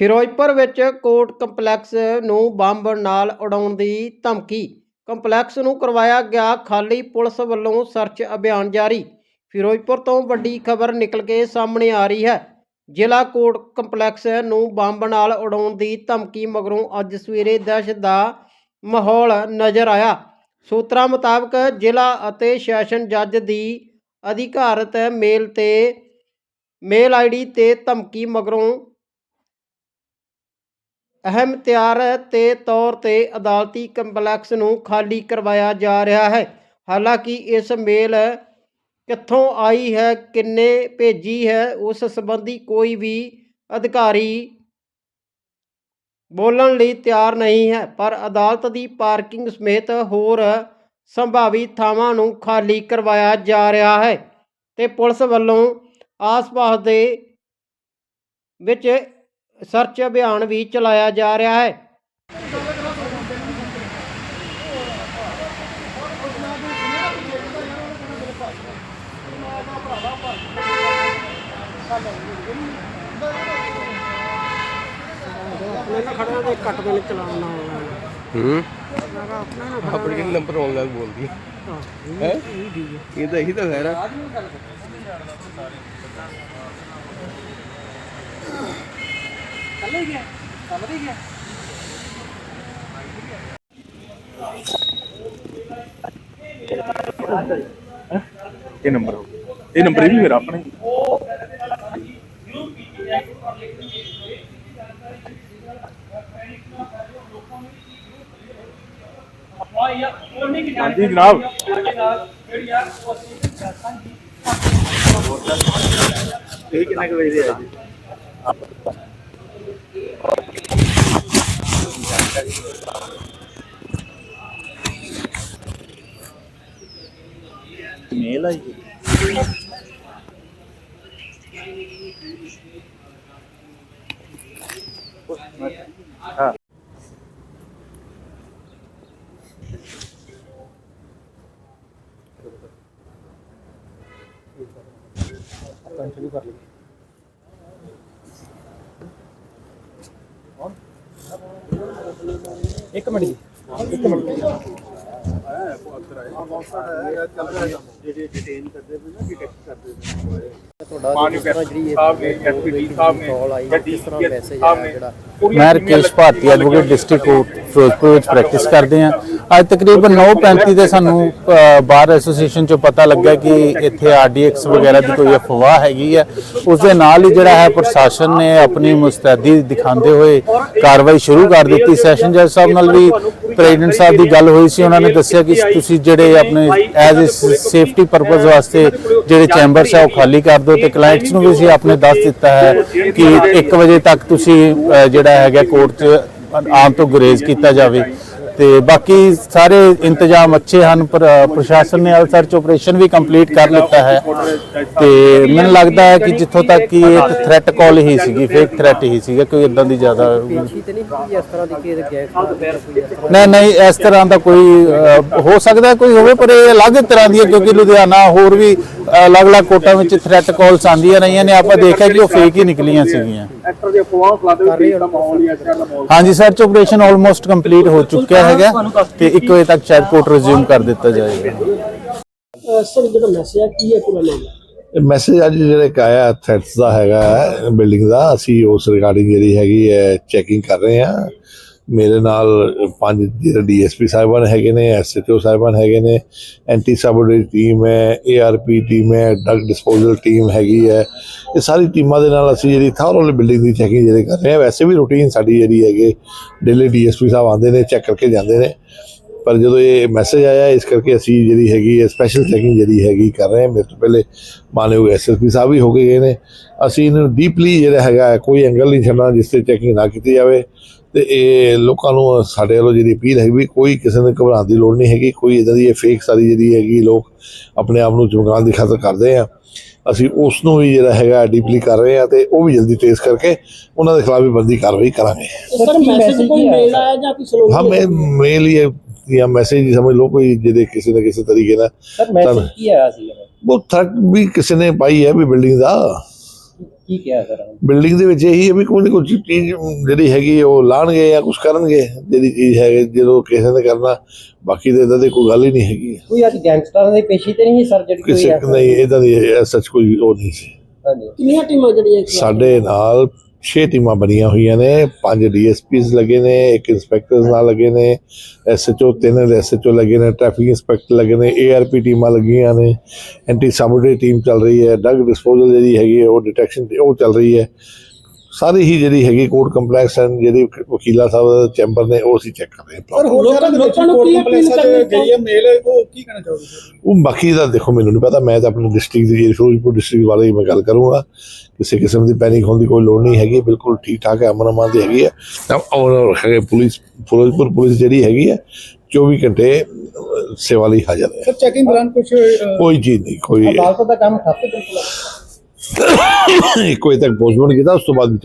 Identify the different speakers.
Speaker 1: ਫਿਰੋਜ਼ਪੁਰ ਵਿੱਚ court complex ਨੂੰ bomb ਨਾਲ ਉਡਾਉਣ ਦੀ ਧਮਕੀ। ਕੰਪਲੈਕਸ ਨੂੰ ਕਰਵਾਇਆ ਗਿਆ ਖਾਲੀ ਪੁਲਿਸ ਵੱਲੋਂ ਸਰਚ ਅਭਿਆਨ ਜਾਰੀ। ਫਿਰੋਜ਼ਪੁਰ ਤੋਂ ਵੱਡੀ ਖਬਰ ਨਿਕਲ ਕੇ ਸਾਹਮਣੇ ਆ ਰਹੀ ਹੈ। ਜ਼ਿਲ੍ਹਾ ਕੋਰਟ ਕੰਪਲੈਕਸ ਨੂੰ ਬੰਬ ਨਾਲ ਉਡਾਉਣ ਦੀ ਧਮਕੀ ਮਗਰੋਂ ਅੱਜ ਸਵੇਰੇ ਦਹਿਸ਼ਤ ਦਾ ਮਾਹੌਲ ਨਜ਼ਰ ਆਇਆ। ਸੂਤਰਾਂ ਮੁਤਾਬਕ ਜ਼ਿਲ੍ਹਾ ਅਤੇ ਸੈਸ਼ਨ ਜੱਜ ਦੀ ਅਧਿਕਾਰਤ ਮੇਲ ਤੇ, ਮੇਲ ਆਈਡੀ ਤੇ ਧਮਕੀ ਮਗਰੋਂ ਅਹਿਮ ਤਿਆਰ ਤੇ ਤੌਰ ਤੇ ਅਦਾਲਤੀ ਕੰਪਲੈਕਸ ਨੂੰ ਖਾਲੀ ਕਰਵਾਇਆ ਜਾ ਰਿਹਾ ਹੈ। ਹਾਲਾਂਕਿ ਇਸ ਮੇਲ ਕਿੱਥੋਂ ਆਈ ਹੈ, ਕਿੰਨੇ ਭੇਜੀ ਹੈ, ਉਸ ਸੰਬੰਧੀ ਕੋਈ ਵੀ ਅਧਿਕਾਰੀ ਬੋਲਣ ਲਈ ਤਿਆਰ ਨਹੀਂ ਹੈ, ਪਰ ਅਦਾਲਤ ਦੀ ਪਾਰਕਿੰਗ ਸਮੇਤ ਹੋਰ ਸੰਭਾਵੀ ਥਾਵਾਂ ਨੂੰ ਖਾਲੀ ਕਰਵਾਇਆ ਜਾ ਰਿਹਾ ਹੈ ਤੇ ਪੁਲਿਸ ਵੱਲੋਂ ਆਸ-ਪਾਸ ਦੇ ਵਿੱਚ ਸਰਚ ਅਭਿਆਨ ਵੀ ਚਲਾਇਆ ਜਾ ਰਿਹਾ ਹੈ। ਆਪਣੇ ਨਾਲ ਖੜਿਆ ਤੇ ਕੱਟ ਦੇ ਚਲਾਉਣਾ
Speaker 2: ਹੂੰ। ਆਪਣੇ ਕਿਹਨੇ ਨੰਬਰ ਆਨਲਾਈਨ ਬੋਲਦੀ ਹੈ। ਇਹ ਤਾਂ ਇਹੀ ਤਾਂ ਖੈਰ ਆ
Speaker 3: ਇਹ ਨੰਬਰ ਹੋ ਇਹ ਨੰਬਰ ਵੀ ਮੇਰਾ ਆਪਣਾ। ਹੀ ਹਾਂਜੀ ਜਨਾਬ। ਇਹ ਕਿੰਨਾ ਕੁ ਵਜੇ ਆ ਜੀ? ਮੇਲ ਆ ਜੀ ਹਾਂ ਇੱਕ ਮਿੰਟ ਜੀ, ਇੱਕ ਮਿੰਟ।
Speaker 4: ਮੈਂ Rakesh Bharti advocate district court Firozpur ਵਿੱਚ ਪ੍ਰੈਕਟਿਸ ਕਰਦੇ ਹਾਂ। ਅੱਜ ਤਕਰੀਬਨ 9:35 ਦੇ ਸਾਨੂੰ ਬਾਰ ਐਸੋਸੀਏਸ਼ਨ ਚੋਂ ਪਤਾ ਲੱਗਾ ਕਿ ਇੱਥੇ ਆਰਡੀਐਕਸ ਵਗੈਰਾ ਦੀ ਕੋਈ ਅਫਵਾਹ ਹੈਗੀ ਹੈ ਉਸ ਦੇ ਨਾਲ ਹੀ ਜਿਹੜਾ ਹੈ ਪ੍ਰਸ਼ਾਸਨ ਨੇ ਆਪਣੀ ਮੁਸਤੈਦੀ ਦਿਖਾਉਂਦੇ ਹੋਏ ਕਾਰਵਾਈ ਸ਼ੁਰੂ ਕਰ ਦਿੱਤੀ। ਸੈਸ਼ਨ ਜੱਜ ਸਾਹਿਬ ਨਾਲ ਵੀ ਪ੍ਰੈਜ਼ੀਡੈਂਟ ਸਾਹਿਬ ਦੀ ਗੱਲ ਹੋਈ ਸੀ। ਉਹਨਾਂ ਨੇ ਦੱਸਿਆ ਕਿ ਤੁਸੀਂ ਜਿਹੜੇ ਆਪਣੇ ਐਜ਼ ਅ ਸੇਫਟੀ ਪਰਪਸ ਵਾਸਤੇ ਜਿਹੜੇ ਚੈਂਬਰਸ ਆ ਉਹ ਖਾਲੀ ਕਰ ਦਿਓ ਤੇ ਕਲਾਇੰਟਸ ਨੂੰ ਵੀ ਅਸੀਂ ਆਪਣੇ ਦੱਸ ਦਿੱਤਾ ਹੈ ਕਿ 1 ਵਜੇ ਤੱਕ ਤੁਸੀਂ ਜਿਹੜਾ ਹੈਗਾ ਕੋਰਟ 'ਚ ਆਮ ਤੋਂ ਗੁਰੇਜ਼ ਕੀਤਾ ਜਾਵੇ। ਤੇ ਬਾਕੀ ਸਾਰੇ ਇੰਤਜ਼ਾਮ ਅੱਛੇ ਹਨ ਪਰ ਪ੍ਰਸ਼ਾਸਨ ਨੇ ਸਰਚ ਆਪਰੇਸ਼ਨ ਵੀ ਕੰਪਲੀਟ ਕਰ ਲਿੱਤਾ ਹੈ ਤੇ ਮੈਨੂੰ ਲੱਗਦਾ ਹੈ ਕਿ ਜਿੱਥੋਂ ਤੱਕ ਕਿ ਇਹ ਥ੍ਰੈਟ ਕਾਲ ਹੀ ਸੀਗੀ ਫੇਕ ਥ੍ਰੈਟ ਹੀ ਸੀਗਾ ਕੋਈ ਇਦਾਂ ਦੀ ਜ਼ਿਆਦਾ
Speaker 1: ਨਹੀਂ
Speaker 4: ਨਹੀਂ ਇਸ ਤਰ੍ਹਾਂ ਦਾ ਕੋਈ ਹੋ ਸਕਦਾ ਕੋਈ ਹੋਵੇ ਪਰ ਇਹ ਅਲੱਗ ਤਰ੍ਹਾਂ ਦੀ ਹੈ ਕਿਉਂਕਿ ਲੁਧਿਆਣਾ ਹੋਰ ਵੀ ਅਲੱਗ-ਅਲੱਗ ਕੋਟਾਂ ਵਿੱਚ ਥ੍ਰੈਟ ਕਾਲਸ ਆਉਂਦੀਆਂ ਰਹੀਆਂ ਨੇ ਆਪਾਂ ਦੇਖਿਆ ਕਿ ਉਹ ਫੇਕ ਹੀ ਨਿਕਲੀਆਂ ਸੀਗੀਆਂ।
Speaker 3: ਐਕਟਰ ਦੇ ਅਫਵਾਹ ਫਲਾਦੇ ਵਿੱਚ ਦਾ ਮਾਹੌਲ ਹੀ ਐਕਟਰ ਦਾ ਮਾਹੌਲ।
Speaker 4: ਹਾਂਜੀ ਸਰਚ ਆਪਰੇਸ਼ਨ ਆਲਮੋਸਟ ਕੰਪਲੀਟ ਹੋ ਚੁੱਕਿਆ ਹੈਗਾ ਤੇ 1 ਵਜੇ ਤੱਕ ਸ਼ਾਇਦ ਕੋਰਟ ਰਿਜ਼ਿਊਮ ਕਰ ਦਿੱਤਾ ਜਾਏਗਾ।
Speaker 1: ਸਰ ਜਿਹੜਾ ਮੈਸੇਜ ਹੈ ਕੀ ਹੈ ਪੂਰਾ ਨਾਮ
Speaker 5: ਮੈਸੇਜ ਅੱਜ ਜਿਹੜਾ ਇੱਕ ਆਇਆ ਥ੍ਰੈਟਸ ਦਾ ਹੈਗਾ ਬਿਲਡਿੰਗ ਦਾ ਅਸੀਂ ਉਸ ਰਿਗਾਰਡਿੰਗ ਜਿਹੜੀ ਹੈਗੀ ਹੈ ਚੈਕਿੰਗ ਕਰ ਰਹੇ ਹਾਂ। ਮੇਰੇ ਨਾਲ ਪੰਜ ਜਿਹੜੇ ਡੀਐਸਪੀ ਸਾਹਿਬਾਨ ਹੈਗੇ ਨੇ, ਐਸਐਚਓ ਸਾਹਿਬਾਨ ਹੈਗੇ ਨੇ, ਐਂਟੀ ਸਾਬੋਟੇਜ ਟੀਮ ਹੈ, ਏਆਰਪੀ ਟੀਮ ਹੈ, ਡਰਗ ਡਿਸਪੋਜ਼ਲ ਟੀਮ ਹੈਗੀ ਹੈ। ਇਹ ਸਾਰੀ ਟੀਮਾਂ ਦੇ ਨਾਲ ਅਸੀਂ ਜਿਹੜੀ ਥਾਰੋਲੀ ਬਿਲਡਿੰਗ ਦੀ ਚੈਕਿੰਗ ਜਿਹੜੇ ਕਰ ਰਹੇ ਹਾਂ। ਵੈਸੇ ਵੀ ਰੂਟੀਨ ਸਾਡੀ ਜਿਹੜੀ ਹੈਗੇ ਡੇਲੀ ਡੀਐਸਪੀ ਸਾਹਿਬ ਆਉਂਦੇ ਨੇ, ਚੈੱਕ ਕਰਕੇ ਜਾਂਦੇ ਨੇ। ਪਰ ਜਦੋਂ ਇਹ ਮੈਸੇਜ ਆਇਆ ਇਸ ਕਰਕੇ ਅਸੀਂ ਜਿਹੜੀ ਹੈਗੀ ਹੈ ਸਪੈਸ਼ਲ ਚੈਕਿੰਗ ਜਿਹੜੀ ਹੈਗੀ ਕਰ ਰਹੇ ਹਾਂ। ਮੇਰੇ ਤੋਂ ਪਹਿਲੇ ਮਾਨਯੋਗ ਐਸਐਸਪੀ ਸਾਹਿਬ ਵੀ ਹੋ ਕੇ ਗਏ ਨੇ। ਅਸੀਂ ਇਹਨੂੰ ਡੀਪਲੀ ਜਿਹੜਾ ਹੈਗਾ ਕੋਈ ਐਂਗਲ ਨਹੀਂ ਛੱਡਣਾ ਜਿਸ ਤੇ ਚੈਕਿੰਗ ਨਾ ਕੀਤੀ ਜਾਵੇ। ਤੇ ਇਹ ਲੋਕਾਂ ਨੂੰ ਸਾਡੇ ਵੱਲੋਂ ਜਿਹੜੀ ਅਪੀਲ ਹੈ ਵੀ ਕੋਈ ਕਿਸੇ ਨੂੰ ਘਬਰਾਉਣ ਦੀ ਲੋੜ ਨਹੀਂ ਹੈਗੀ। ਕੋਈ ਇਦਾਂ ਦੀ ਇਹ ਫੇਕ ਸਾਰੀ ਜਿਹੜੀ ਹੈਗੀ ਲੋਕ ਆਪਣੇ ਆਪ ਨੂੰ ਚਮਕਾਉਣ ਦੀ ਖਾਤਰ ਕਰਦੇ ਆ। ਅਸੀਂ ਉਸ ਨੂੰ ਵੀ ਜਿਹੜਾ ਹੈਗਾ ਡੀਪਲੀ ਕਰ ਰਹੇ ਆ ਤੇ ਉਹ ਵੀ ਜਲਦੀ ਟ੍ਰੇਸ ਕਰਕੇ ਉਹਨਾਂ ਦੇ ਖਿਲਾਫ ਵੀ ਬੰਦੀ ਕਾਰਵਾਈ ਕਰਾਂਗੇ।
Speaker 1: ਸਰ ਮੈਸੇਜ ਕੋਈ ਮੇਲ ਆਇਆ ਜਾਂ ਕੋਈ ਸਲੋਗਨ
Speaker 5: ਹਾਂ ਮੈਂ ਮੇਲ ਹੈ। ਜਾਂ ਮੈਸੇਜ ਹੀ ਸਮਝ ਲਓ ਕੋਈ ਜਿਹਦੇ ਕਿਸੇ ਨਾ ਕਿਸੇ ਤਰੀਕੇ ਨਾਲ।
Speaker 1: ਸਰ ਮੈਸੇਜ ਕੀ ਆਇਆ ਸੀ
Speaker 5: ਉਹ ਥ੍ਰੈਟ ਵੀ ਕਿਸੇ ਨੇ ਪਾਈ ਹੈ ਵੀ ਬਿਲਡਿੰਗ ਦਾ।
Speaker 1: ਕੀ ਕਿਹਾ ਸਰ?
Speaker 5: ਬਿਲਡਿੰਗ ਦੇ ਵਿੱਚ ਇਹੀ ਹੈ ਵੀ ਕੋਈ ਨਾ ਕੋਈ ਚੀਜ਼ ਜਿਹੜੀ ਹੈਗੀ ਉਹ ਲਾਣਗੇ ਜਾਂ ਕੁਝ ਕਰਨਗੇ। ਜਿਹੜੀ ਚੀਜ਼ ਹੈ ਜਦੋਂ ਕਿਸੇ ਨੇ ਕਰਨਾ ਬਾਕੀ ਤੇ ਇਦਾਂ ਦੀ ਕੋਈ ਗੱਲ ਹੀ ਨਹੀਂ ਹੈਗੀ।
Speaker 1: ਕੋਈ ਅੱਜ ਗੈਂਗਸਟਰਾਂ ਦੀ ਪੇਸ਼ੀ ਤੇ ਨਹੀਂ ਸਰ ਜਿਹੜੀ
Speaker 5: ਕਿਸੇ ਨਹੀਂ ਇਦਾਂ ਦੀ ਸੱਚ ਕੋਈ ਉਹ ਨਹੀਂ ਸੀ।
Speaker 1: ਹਾਂਜੀ।
Speaker 6: ਕਿੰਨੀਆਂ ਟੀਮਾਂ ਜਿਹੜੀਆਂ
Speaker 5: ਸਾਡੇ ਨਾਲ 6 ਟੀਮਾਂ ਬਣੀਆਂ ਹੋਈਆਂ ਨੇ, ਪੰਜ ਡੀਐਸਪੀਸ ਲੱਗੇ ਨੇ, ਇੱਕ ਇੰਸਪੈਕਟਰਸ ਨਾਲ ਲੱਗੇ ਨੇ, ਐਸਐਚਓ, ਤਿੰਨ ਐਸਐਚਓ ਲੱਗੇ ਨੇ, ਟ੍ਰੈਫਿਕ ਇੰਸਪੈਕਟਰ ਲੱਗੇ ਨੇ, ਏਆਰਪੀ ਟੀਮਾਂ ਲੱਗੀਆਂ ਨੇ ਐਂਟੀ ਸਾਬੋਟੇਜ ਟੀਮ ਚੱਲ ਰਹੀ ਹੈ ਡਰਗ ਡਿਸਪੋਜ਼ਲ ਜਿਹੜੀ ਹੈਗੀ ਹੈ, ਉਹ ਡਿਟੈਕਸ਼ਨ ਉਹ ਚੱਲ ਰਹੀ ਹੈ। ਸਾਰੀ ਹੀ ਜਿਹੜੀ ਹੈਗੀ ਕੋਰਟ ਕੰਪਲੈਕਸ ਐਂਡ ਜਿਹੜੀ ਵਕੀਲਾ ਸਾਹਿਬ ਦਾ ਚੈਂਬਰ ਨੇ ਉਹ ਅਸੀਂ ਚੈੱਕ ਕਰ ਰਹੇ ਹਾਂ
Speaker 6: ਲੋਕਾਂ ਲੋਕਾਂ ਨੂੰ ਕੀ ਅਪੀਲ ਕਰਨੀ ਗਈ ਹੈ
Speaker 3: ਮੇਲ ਉਹ ਕੀ ਕਹਿਣਾ ਚਾਹੋਗੇ
Speaker 5: ਉਹ ਬਾਕੀ ਦਾ ਦੇਖੋ ਮੈਨੂੰ ਨਹੀਂ ਪਤਾ ਮੈਂ ਤਾਂ ਆਪਣੀ ਡਿਸਟ੍ਰਿਕਟ ਦੀ ਫਿਰੋਜ਼ਪੁਰ ਡਿਸਟ੍ਰਿਕਟ ਬਾਰੇ ਹੀ ਮੈਂ ਗੱਲ ਕਰੂੰਗਾ। ਕਿਸੇ ਕਿਸਮ ਦੀ ਪੈਨਿਕ ਹੋਣ ਦੀ ਕੋਈ ਲੋੜ ਨਹੀਂ ਹੈਗੀ ਬਿਲਕੁਲ ਠੀਕ ਠਾਕ ਹੈ ਅਮਨ ਅਮਾਨ ਦੀ ਹੈਗੀ ਹੈ। ਤਾਂ ਔਰ ਹੈਗੇ ਪੁਲਿਸ ਫਿਰੋਜ਼ਪੁਰ ਪੁਲਿਸ ਜਿਹੜੀ ਹੈਗੀ ਹੈ 24 ਘੰਟੇ ਸੇਵਾ ਲਈ ਹਾਜ਼ਰ ਹੈ।
Speaker 3: ਸਰ ਚੈਕਿੰਗ ਦੌਰਾਨ ਕੁਝ
Speaker 5: ਕੋਈ ਚੀਜ਼ ਨਹੀਂ ਕੋਈ
Speaker 1: ਅਦਾਲਤ ਦਾ ਕੰਮ ਠੱਪ ਬਿਲਕੁਲ
Speaker 5: ਕੋਈ ਤੱਕ ਪੋਸਟਪੋਨ ਕੀਤਾ ਉਸ ਤੋਂ ਬਾਅਦ ਵੀ